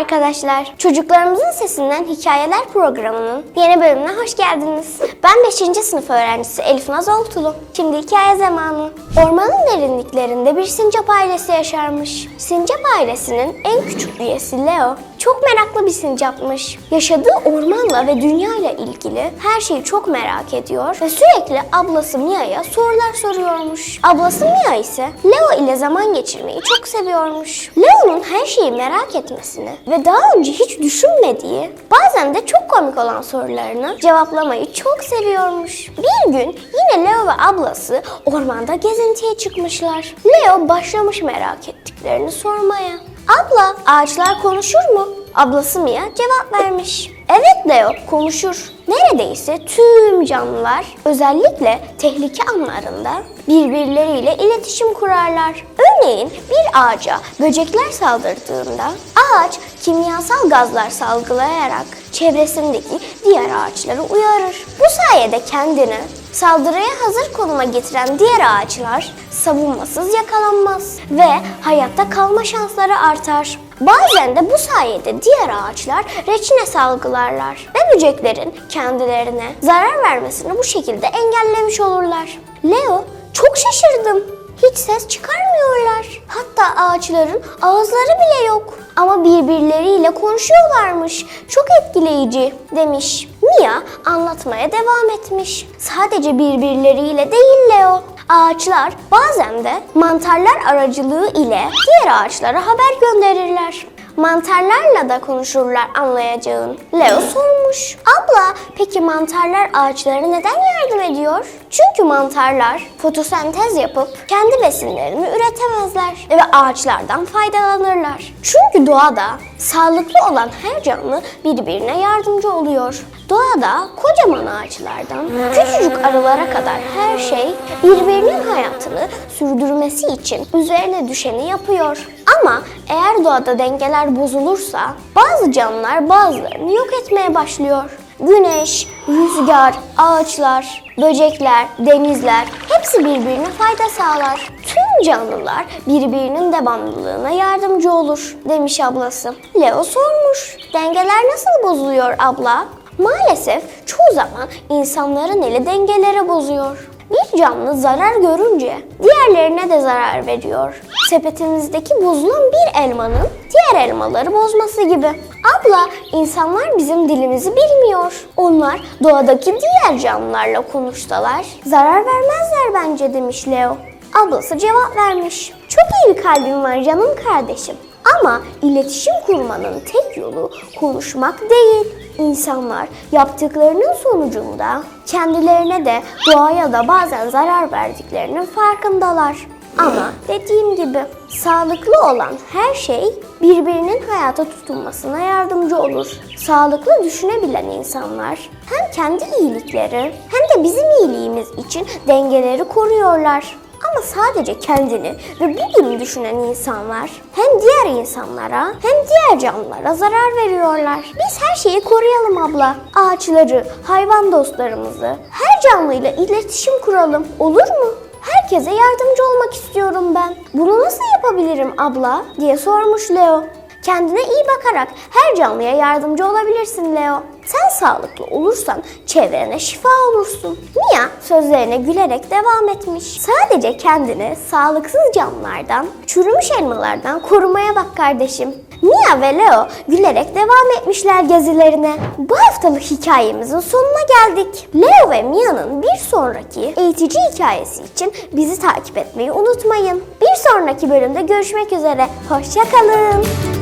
arkadaşlar. Çocuklarımızın sesinden hikayeler programının yeni bölümüne hoş geldiniz. Ben 5. sınıf öğrencisi Elif Naz Oltulu. Şimdi hikaye zamanı. Ormanın derinliklerinde bir sincap ailesi yaşarmış. Sincap ailesinin en küçük üyesi Leo çok meraklı bir sincapmış. Yaşadığı ormanla ve dünyayla ilgili her şeyi çok merak ediyor ve sürekli ablası Mia'ya sorular soruyormuş. Ablası Mia ise Leo ile zaman geçirmeyi çok seviyormuş. Leo'nun her şeyi merak etmesini ve daha önce hiç düşünmediği, bazen de çok komik olan sorularını cevaplamayı çok seviyormuş. Bir gün yine Leo ve ablası ormanda gezintiye çıkmışlar. Leo başlamış merak ettiklerini sormaya. Abla, ağaçlar konuşur mu? Ablası Mia cevap vermiş. Evet Leo, konuşur. Neredeyse tüm canlılar özellikle tehlike anlarında birbirleriyle iletişim kurarlar. Örneğin bir ağaca böcekler saldırdığında ağaç kimyasal gazlar salgılayarak çevresindeki diğer ağaçları uyarır. Bu sayede kendini saldırıya hazır konuma getiren diğer ağaçlar savunmasız yakalanmaz ve hayatta kalma şansları artar. Bazen de bu sayede diğer ağaçlar reçine salgılarlar ve böceklerin kendilerine zarar vermesini bu şekilde engellemiş olurlar. Leo çok şaşırdım. Hiç ses çıkarmıyorlar. Hatta ağaçların ağızları bile yok. Ama birbirleriyle konuşuyorlarmış. Çok etkileyici demiş. Mia anlatmaya devam etmiş. Sadece birbirleriyle değil Leo. Ağaçlar bazen de mantarlar aracılığı ile diğer ağaçlara haber gönderirler. Mantarlarla da konuşurlar anlayacağın. Leo sormuş. Abla peki mantarlar ağaçlara neden yardım ediyor? Çünkü mantarlar fotosentez yapıp kendi besinlerini üretemezler ve ağaçlardan faydalanırlar. Çünkü doğada sağlıklı olan her canlı birbirine yardımcı oluyor. Doğada kocaman ağaçlardan küçücük arılara kadar her şey birbirinin hayatını sürdürmesi için üzerine düşeni yapıyor. Ama eğer doğada dengeler bozulursa bazı canlılar bazılarını yok etmeye başlıyor. Güneş, rüzgar, ağaçlar, böcekler, denizler hepsi birbirine fayda sağlar. Tüm canlılar birbirinin devamlılığına yardımcı olur demiş ablası. Leo sormuş. Dengeler nasıl bozuluyor abla? Maalesef çoğu zaman insanların eli dengeleri bozuyor. Bir canlı zarar görünce diğerlerine de zarar veriyor. Sepetimizdeki bozulan bir elmanın diğer elmaları bozması gibi. Abla, insanlar bizim dilimizi bilmiyor. Onlar doğadaki diğer canlılarla konuşsalar zarar vermezler bence demiş Leo. Ablası cevap vermiş. Çok iyi bir kalbin var canım kardeşim. Ama iletişim kurmanın tek yolu konuşmak değil. İnsanlar yaptıklarının sonucunda kendilerine de doğaya da bazen zarar verdiklerinin farkındalar. Ama dediğim gibi sağlıklı olan her şey birbirinin hayata tutunmasına yardımcı olur. Sağlıklı düşünebilen insanlar hem kendi iyilikleri hem de bizim iyiliğimiz için dengeleri koruyorlar. Ama sadece kendini ve bugünü düşünen insanlar hem diğer insanlara hem diğer canlılara zarar veriyorlar. Biz her şeyi koruyalım abla. Ağaçları, hayvan dostlarımızı, her canlıyla iletişim kuralım. Olur mu? Herkese yardımcı olmak istiyorum ben. Bunu nasıl yapabilirim abla? diye sormuş Leo. Kendine iyi bakarak her canlıya yardımcı olabilirsin Leo. Sen sağlıklı olursan çevrene şifa olursun. Mia sözlerine gülerek devam etmiş. Sadece kendini sağlıksız canlılardan, çürümüş elmalardan korumaya bak kardeşim. Mia ve Leo gülerek devam etmişler gezilerine. Bu haftalık hikayemizin sonuna geldik. Leo ve Mia'nın bir sonraki eğitici hikayesi için bizi takip etmeyi unutmayın. Bir sonraki bölümde görüşmek üzere. Hoşçakalın.